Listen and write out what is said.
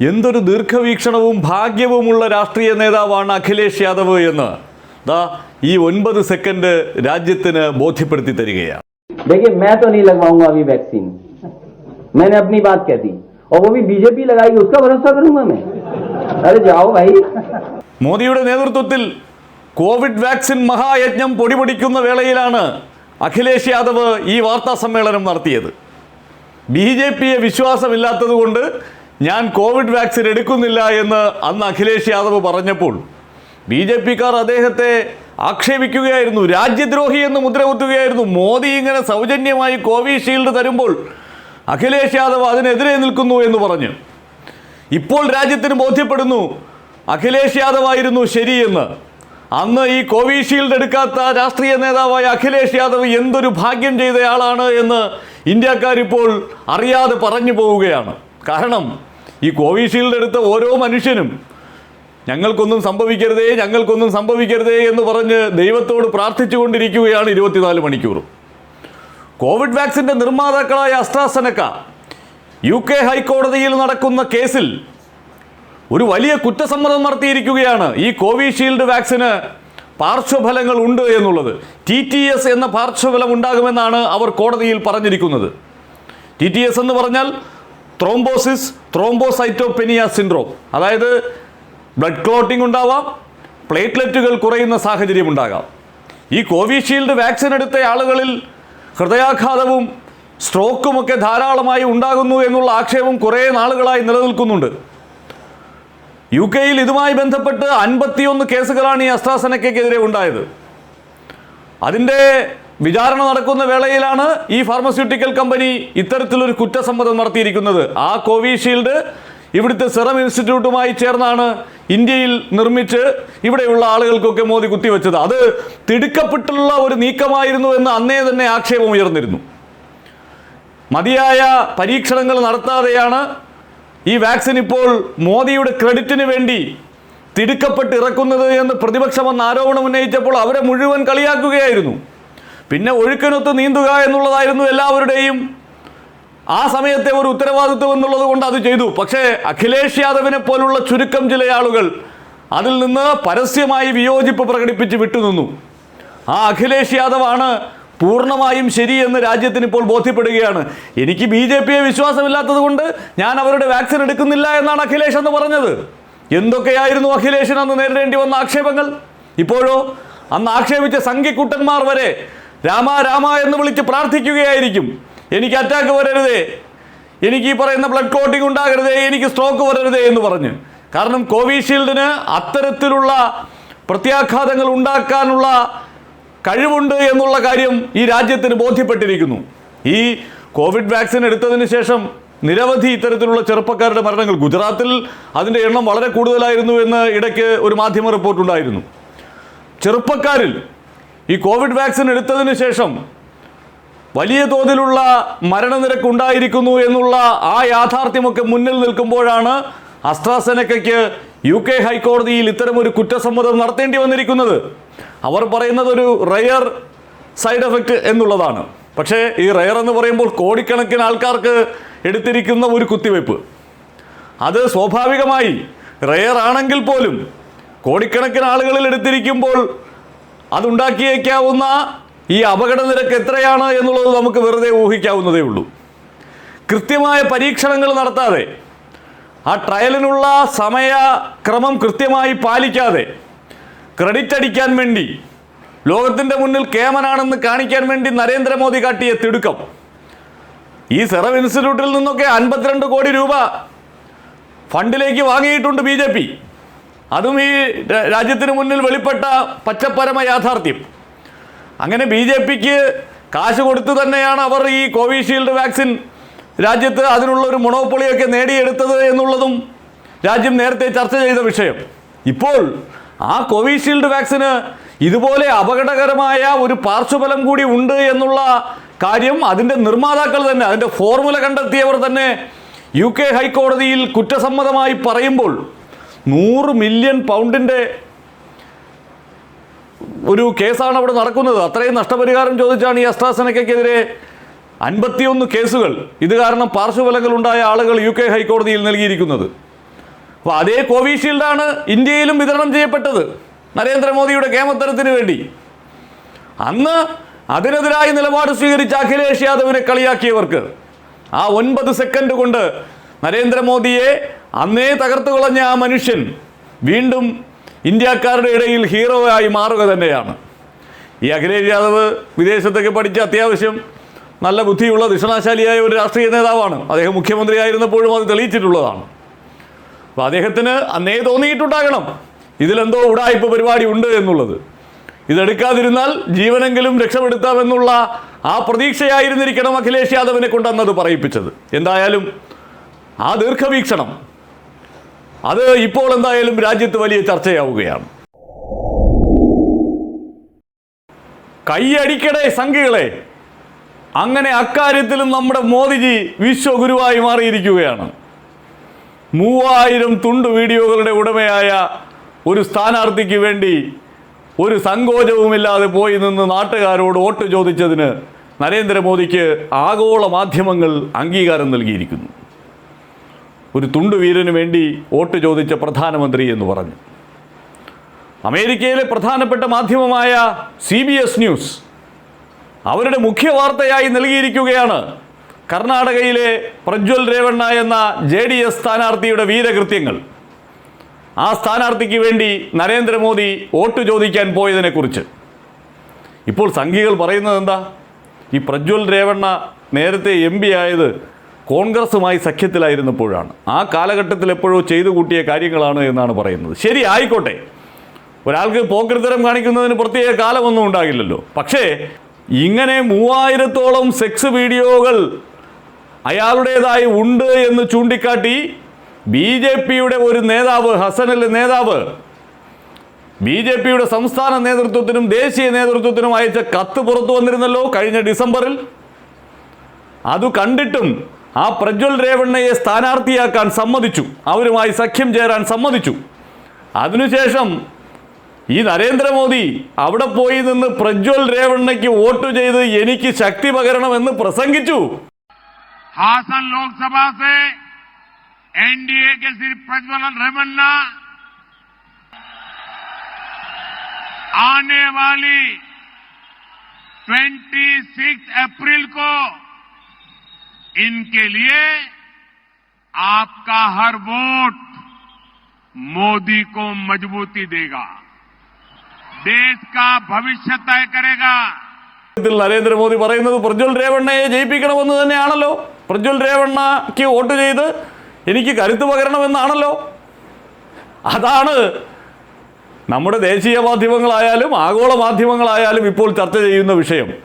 എന്തൊരു ദീർഘവീക്ഷണവും ഭാഗ്യവുമുള്ള രാഷ്ട്രീയ നേതാവാണ് അഖിലേഷ് യാദവ് എന്ന് ദാ ഈ ഒൻപത് സെക്കൻഡ് രാജ്യത്തിന് ബോധ്യപ്പെടുത്തി തരികയാണ് देखिए मैं तो नहीं लगवाऊंगा अभी वैक्सीन मैंने अपनी बात कह दी और वो भी बीजेपी लगाएगी उसका भरोसा करूंगा मैं अरे जाओ भाई മോദിയുടെ നേതൃത്വത്തിൽ കോവിഡ് വാക്സിൻ മഹായജ്ഞം പൊടിപൊടിക്കുന്ന വേളയിലാണ് അഖിലേഷ് യാദവ് ഈ വാർത്താ സമ്മേളനം നടത്തിയത് ബി ജെ പിയെ വിശ്വാസമില്ലാത്തതുകൊണ്ട് ഞാൻ കോവിഡ് വാക്സിൻ എടുക്കുന്നില്ല എന്ന് അന്ന് അഖിലേഷ് യാദവ് പറഞ്ഞപ്പോൾ ബി ജെ പിക്കാർ അദ്ദേഹത്തെ ആക്ഷേപിക്കുകയായിരുന്നു. രാജ്യദ്രോഹി എന്ന് മുദ്ര കുത്തുകയായിരുന്നു മോദി ഇങ്ങനെ സൗജന്യമായി കോവിഷീൽഡ് തരുമ്പോൾ അഖിലേഷ് യാദവ് അതിനെതിരെ നിൽക്കുന്നു എന്ന് പറഞ്ഞു. ഇപ്പോൾ രാജ്യത്തിന് ബോധ്യപ്പെടുന്നു അഖിലേഷ് യാദവ് ആയിരുന്നു ശരിയെന്ന്. അന്ന് ഈ കോവിഷീൽഡ് എടുക്കാത്ത രാഷ്ട്രീയ നേതാവായ അഖിലേഷ് യാദവ് എന്തൊരു ഭാഗ്യം ചെയ്തയാളാണ് എന്ന് ഇന്ത്യക്കാരിപ്പോൾ അറിയാതെ പറഞ്ഞു പോവുകയാണ്. കാരണം ഈ കോവിഷീൽഡ് എടുത്ത ഓരോ മനുഷ്യനും ഞങ്ങൾക്കൊന്നും സംഭവിക്കരുതേ ഞങ്ങൾക്കൊന്നും സംഭവിക്കരുതേ എന്ന് പറഞ്ഞ് ദൈവത്തോട് പ്രാർത്ഥിച്ചുകൊണ്ടിരിക്കുകയാണ് ഇരുപത്തിനാല് മണിക്കൂറും കോവിഡ് വാക്സിന്റെ നിർമ്മാതാക്കളായ അസ്ട്രാസെനക്ക യു കെ ഹൈക്കോടതിയിൽ നടക്കുന്ന കേസിൽ ഒരു വലിയ കുറ്റസമ്മതം നടത്തിയിരിക്കുകയാണ് ഈ കോവിഷീൽഡ് വാക്സിന് പാർശ്വഫലങ്ങൾ ഉണ്ട് എന്നുള്ളത്. ടി ടി എസ് എന്ന പാർശ്വഫലം ഉണ്ടാകുമെന്നാണ് അവർ കോടതിയിൽ പറഞ്ഞിരിക്കുന്നത്. ടി ടി എസ് എന്ന് പറഞ്ഞാൽ ത്രോംബോസിസ് ത്രോംബോസൈറ്റോപെനിയ സിൻഡ്രോം അതായത് ബ്ലഡ് ക്ലോട്ടിംഗ് ഉണ്ടാവാം പ്ലേറ്റ്ലെറ്റുകൾ കുറയുന്ന സാഹചര്യം ഉണ്ടാകാം. ഈ കോവിഷീൽഡ് വാക്സിൻ എടുത്ത ആളുകളിൽ ഹൃദയാഘാതവും സ്ട്രോക്കുമൊക്കെ ധാരാളമായി ഉണ്ടാകുന്നു എന്നുള്ള ആക്ഷേപം കുറേ നാളുകളായി നിലനിൽക്കുന്നുണ്ട്. യു കെയിൽ ഇതുമായി ബന്ധപ്പെട്ട് അൻപത്തിയൊന്ന് കേസുകളാണ് ഈ അസ്ട്രാസെനക്കെതിരെ ഉണ്ടായത്. അതിന്റെ വിചാരണ നടക്കുന്ന വേളയിലാണ് ഈ ഫാർമസ്യൂട്ടിക്കൽ കമ്പനി ഇത്തരത്തിലൊരു കുറ്റസമ്മതം നടത്തിയിരിക്കുന്നത്. ആ കോവിഷീൽഡ് ഇവിടുത്തെ സെറം ഇൻസ്റ്റിറ്റ്യൂട്ടുമായി ചേർന്നാണ് ഇന്ത്യയിൽ നിർമ്മിച്ച് ഇവിടെയുള്ള ആളുകൾക്കൊക്കെ മോദി കുത്തിവെച്ചത്. അത് തിടുക്കപ്പെട്ടുള്ള ഒരു നീക്കമായിരുന്നു എന്ന് അന്നേ തന്നെ ആക്ഷേപം ഉയർന്നിരുന്നു. മതിയായ പരീക്ഷണങ്ങൾ നടത്താതെയാണ് ഈ വാക്സിൻ ഇപ്പോൾ മോദിയുടെ ക്രെഡിറ്റിന് വേണ്ടി തിടുക്കപ്പെട്ട് ഇറക്കുന്നത് എന്ന് പ്രതിപക്ഷം എന്ന ആരോപണം ഉന്നയിച്ചപ്പോൾ അവരെ മുഴുവൻ കളിയാക്കുകയായിരുന്നു. പിന്നെ ഒഴുക്കിനൊത്ത് നീന്തുക എന്നുള്ളതായിരുന്നു എല്ലാവരുടെയും ആ സമയത്തെ ഒരു ഉത്തരവാദിത്വം എന്നുള്ളത് കൊണ്ട് അത് ചെയ്തു. പക്ഷേ അഖിലേഷ് യാദവിനെ പോലുള്ള ചുരുക്കം ചില ആളുകൾ അതിൽ നിന്ന് പരസ്യമായി വിയോജിപ്പ് പ്രകടിപ്പിച്ച് വിട്ടുനിന്നു. ആ അഖിലേഷ് യാദവാണ് പൂർണമായും ശരിയെന്ന് രാജ്യത്തിന് ഇപ്പോൾ ബോധ്യപ്പെടുകയാണ്. എനിക്ക് ബി ജെ പിയെ വിശ്വാസമില്ലാത്തത് കൊണ്ട് ഞാൻ അവരുടെ വാക്സിൻ എടുക്കുന്നില്ല എന്നാണ് അഖിലേഷ് എന്ന് പറഞ്ഞത്. എന്തൊക്കെയായിരുന്നു അഖിലേഷിന് അന്ന് നേരിടേണ്ടി വന്ന ആക്ഷേപങ്ങൾ? ഇപ്പോഴോ? അന്ന് ആക്ഷേപിച്ച സംഘിക്കുട്ടന്മാർ വരെ രാമ രാമ എന്ന് വിളിച്ച് പ്രാർത്ഥിക്കുകയായിരിക്കും. എനിക്ക് അറ്റാക്ക് വരരുതേ. എനിക്ക് ഈ പറയുന്ന ബ്ലഡ് ക്ലോട്ടിംഗ് ഉണ്ടാകരുതേ. എനിക്ക് സ്ട്രോക്ക് വരരുതേ എന്ന് പറഞ്ഞ്. കാരണം കോവിഷീൽഡിന് അത്തരത്തിലുള്ള പ്രത്യാഘാതങ്ങൾ ഉണ്ടാക്കാനുള്ള കഴിവുണ്ട് എന്നുള്ള കാര്യം ഈ രാജ്യത്തിന് ബോധ്യപ്പെട്ടിരിക്കുന്നു. ഈ കോവിഡ് വാക്സിൻ എടുത്തതിന് ശേഷം നിരവധി ഇത്തരത്തിലുള്ള ചെറുപ്പക്കാരുടെ മരണങ്ങൾ. ഗുജറാത്തിൽ അതിന്റെ എണ്ണം വളരെ കൂടുതലായിരുന്നു എന്ന് ഇടയ്ക്ക് ഒരു മാധ്യമ റിപ്പോർട്ടുണ്ടായിരുന്നു ചെറുപ്പക്കാരിൽ ഈ കോവിഡ് വാക്സിൻ എടുത്തതിന് ശേഷം വലിയ തോതിലുള്ള മരണനിരക്ക് ഉണ്ടായിരിക്കുന്നു എന്നുള്ള ആ യാഥാർത്ഥ്യമൊക്കെ മുന്നിൽ നിൽക്കുമ്പോഴാണ് അസ്ട്രാസെനക്കയ്ക്ക് യു കെ ഹൈക്കോടതിയിൽ ഇത്തരമൊരു കുറ്റസമ്മതം നടത്തേണ്ടി വന്നിരിക്കുന്നത്. അവർ പറയുന്നത് ഒരു റയർ സൈഡ് എഫക്റ്റ് എന്നുള്ളതാണ്. പക്ഷേ ഈ റയർ എന്ന് പറയുമ്പോൾ കോടിക്കണക്കിന് ആൾക്കാർക്ക് എടുത്തിരിക്കുന്ന ഒരു കുത്തിവയ്പ്പ് അത് സ്വാഭാവികമായി റയർ ആണെങ്കിൽ പോലും കോടിക്കണക്കിന് ആളുകളിൽ എടുത്തിരിക്കുമ്പോൾ അതുണ്ടാക്കിയേക്കാവുന്ന ഈ അപകട നിരക്ക് എത്രയാണ് എന്നുള്ളത് നമുക്ക് വെറുതെ ഊഹിക്കാവുന്നതേ ഉള്ളൂ. കൃത്യമായ പരീക്ഷണങ്ങൾ നടത്താതെ ആ ട്രയലിനുള്ള സമയക്രമം കൃത്യമായി പാലിക്കാതെ ക്രെഡിറ്റ് അടിക്കാൻ വേണ്ടി ലോകത്തിന്റെ മുന്നിൽ കേമനാണെന്ന് കാണിക്കാൻ വേണ്ടി നരേന്ദ്രമോദി കാട്ടിയ തിടുക്കം ഈ സെറം ഇൻസ്റ്റിറ്റ്യൂട്ടിൽ നിന്നൊക്കെ അൻപത്തിരണ്ട് കോടി രൂപ ഫണ്ടിലേക്ക് വാങ്ങിയിട്ടുണ്ട് ബി അതും ഈ രാജ്യത്തിന് മുന്നിൽ വെളിപ്പെട്ട പച്ചപ്പരമ യാഥാർത്ഥ്യം. അങ്ങനെ ബി ജെ പിക്ക് കാശ് കൊടുത്തു തന്നെയാണ് അവർ ഈ കോവിഷീൽഡ് വാക്സിൻ രാജ്യത്ത് അതിനുള്ള ഒരു മൊണോപ്പൊളിയൊക്കെ നേടിയെടുത്തത് എന്നുള്ളതും രാജ്യം നേരത്തെ ചർച്ച ചെയ്ത വിഷയം. ഇപ്പോൾ ആ കോവിഷീൽഡ് വാക്സിന് ഇതുപോലെ അപകടകരമായ ഒരു പാർശ്വഫലം കൂടി ഉണ്ട് എന്നുള്ള കാര്യം അതിന്റെ നിർമ്മാതാക്കൾ തന്നെ അതിന്റെ ഫോർമുല കണ്ടെത്തിയവർ തന്നെ യു കെ ഹൈക്കോടതിയിൽ കുറ്റസമ്മതമായി പറയുമ്പോൾ നൂറ് മില്യൺ പൗണ്ടിന്റെ ഒരു കേസാണ് അവിടെ നടക്കുന്നത്. അത്രയും നഷ്ടപരിഹാരം ചോദിച്ചാണ് ഈ അസ്ട്രാസെനക്കെതിരെ അൻപത്തിയൊന്ന് കേസുകൾ. ഇത് കാരണം പാർശ്വഫലങ്ങൾ ഉണ്ടായ ആളുകൾ യു കെ ഹൈക്കോടതിയിൽ നൽകിയിരിക്കുന്നത്. അപ്പോൾ അതേ കോവിഷീൽഡാണ് ഇന്ത്യയിലും വിതരണം ചെയ്യപ്പെട്ടത് നരേന്ദ്രമോദിയുടെ കേമത്തരത്തിന് വേണ്ടി. അന്ന് അതിനെതിരായി നിലപാട് സ്വീകരിച്ച അഖിലേഷ് യാദവിനെ കളിയാക്കിയവർക്ക് ആ ഒൻപത് സെക്കൻഡ് കൊണ്ട് നരേന്ദ്രമോദിയെ അന്നേ തകർത്തു കളഞ്ഞ ആ മനുഷ്യൻ വീണ്ടും ഇന്ത്യക്കാരുടെ ഇടയിൽ ഹീറോ ആയി മാറുക തന്നെയാണ്. ഈ അഖിലേഷ് യാദവ് വിദേശത്തൊക്കെ പഠിച്ച അത്യാവശ്യം നല്ല ബുദ്ധിയുള്ള ദിഷണാശാലിയായ ഒരു രാഷ്ട്രീയ നേതാവാണ്. അദ്ദേഹം മുഖ്യമന്ത്രിയായിരുന്നപ്പോഴും അത് തെളിയിച്ചിട്ടുള്ളതാണ്. അപ്പോൾ അദ്ദേഹത്തിന് അന്നേ തോന്നിയിട്ടുണ്ടാകണം ഇതിലെന്തോ ഉടായ്പ പരിപാടി ഉണ്ട് എന്നുള്ളത്. ഇതെടുക്കാതിരുന്നാൽ ജീവനെങ്കിലും രക്ഷപ്പെടുത്താമെന്നുള്ള ആ പ്രതീക്ഷയായിരുന്നിരിക്കണം അഖിലേഷ് യാദവിനെ കൊണ്ടന്നത് പറയിപ്പിച്ചത്. എന്തായാലും ആ ദീർഘവീക്ഷണം. അത് ഇപ്പോൾ എന്തായാലും രാജ്യത്ത് വലിയ ചർച്ചയാവുകയാണ്. കൈയടിക്കടേ സംഖ്യകളെ അങ്ങനെ അക്കാര്യത്തിലും നമ്മുടെ മോദിജി വിശ്വഗുരുവായി മാറിയിരിക്കുകയാണ്. മൂവായിരം തുണ്ട് വീഡിയോകളുടെ ഉടമയായ ഒരു സ്ഥാനാർത്ഥിക്ക് വേണ്ടി ഒരു സങ്കോചവുമില്ലാതെ പോയി നിന്ന് നാട്ടുകാരോട് വോട്ട് ചോദിച്ചതിന് നരേന്ദ്രമോദിക്ക് ആഗോള മാധ്യമങ്ങൾ അംഗീകാരം നൽകിയിരിക്കുന്നു. ഒരു തുണ്ടുവീരന് വേണ്ടി വോട്ട് ചോദിച്ച പ്രധാനമന്ത്രി എന്ന് പറഞ്ഞു. അമേരിക്കയിലെ പ്രധാനപ്പെട്ട മാധ്യമമായ സി ബി എസ് ന്യൂസ് അവരുടെ മുഖ്യ വാർത്തയായി നൽകിയിരിക്കുകയാണ്. കർണാടകയിലെ പ്രജ്വൽ രേവണ്ണ എന്ന ജെ ഡി എസ് സ്ഥാനാർത്ഥിയുടെ വീരകൃത്യങ്ങൾ. ആ സ്ഥാനാർത്ഥിക്ക് വേണ്ടി നരേന്ദ്രമോദി വോട്ട് ചോദിക്കാൻ പോയതിനെക്കുറിച്ച്. ഇപ്പോൾ സംഘികൾ പറയുന്നത് എന്താ? ഈ പ്രജ്വൽ രേവണ്ണ നേരത്തെ എം പി ആയത് കോൺഗ്രസുമായി സഖ്യത്തിലായിരുന്നപ്പോഴാണ്. ആ കാലഘട്ടത്തിൽ എപ്പോഴോ ചെയ്തു കൂട്ടിയ കാര്യങ്ങളാണ് എന്നാണ് പറയുന്നത്. ശരി ആയിക്കോട്ടെ. ഒരാൾക്ക് പോക്കൃത്തരം കാണിക്കുന്നതിന് പ്രത്യേക കാലമൊന്നും ഉണ്ടാകില്ലല്ലോ. പക്ഷേ ഇങ്ങനെ മൂവായിരത്തോളം സെക്സ് വീഡിയോകൾ അയാളുടേതായി ഉണ്ട് എന്ന് ചൂണ്ടിക്കാട്ടി ബി ജെ പിയുടെ ഒരു നേതാവ് ഹസനിലെ നേതാവ് ബി ജെ പിയുടെ സംസ്ഥാന നേതൃത്വത്തിനും ദേശീയ നേതൃത്വത്തിനും അയച്ച കത്ത് പുറത്തു വന്നിരുന്നല്ലോ കഴിഞ്ഞ ഡിസംബറിൽ. അത് കണ്ടിട്ടും ആ പ്രജ്വൽ രേവണ്ണയെ സ്ഥാനാർത്ഥിയാക്കാൻ സമ്മതിച്ചു അവരുമായി സഖ്യം ചേരാൻ സമ്മതിച്ചു അതിനുശേഷം ഈ നരേന്ദ്രമോദി അവിടെ പോയി നിന്ന് പ്രജ്വൽ രേവണ്ണയ്ക്ക് വോട്ട് ചെയ്ത് എനിക്ക് ശക്തി പകരണമെന്ന് പ്രസംഗിച്ചു हासन लोकसभा से एनडीए के श्री प्रज्वलन रेवन्ना आने वाली 26 अप्रैल को इनके लिए आपका हर वोट मोदी को मजबूती देगा देश का भविष्य तय करेगा ഇതിൽ നരേന്ദ്രമോദി പറയുന്നത് പ്രജ്വൽ രേവണ്ണയെ ജയിപ്പിക്കണമെന്ന് തന്നെയാണല്ലോ പ്രജ്വൽ രേവണ്ണയ്ക്ക് വോട്ട് ചെയ്ത് എനിക്ക് കരുത്ത് പകരണമെന്നാണല്ലോ അതാണ് നമ്മുടെ ദേശീയ മാധ്യമങ്ങളായാലും ആഗോള മാധ്യമങ്ങളായാലും ഇപ്പോൾ ചർച്ച ചെയ്യുന്ന വിഷയം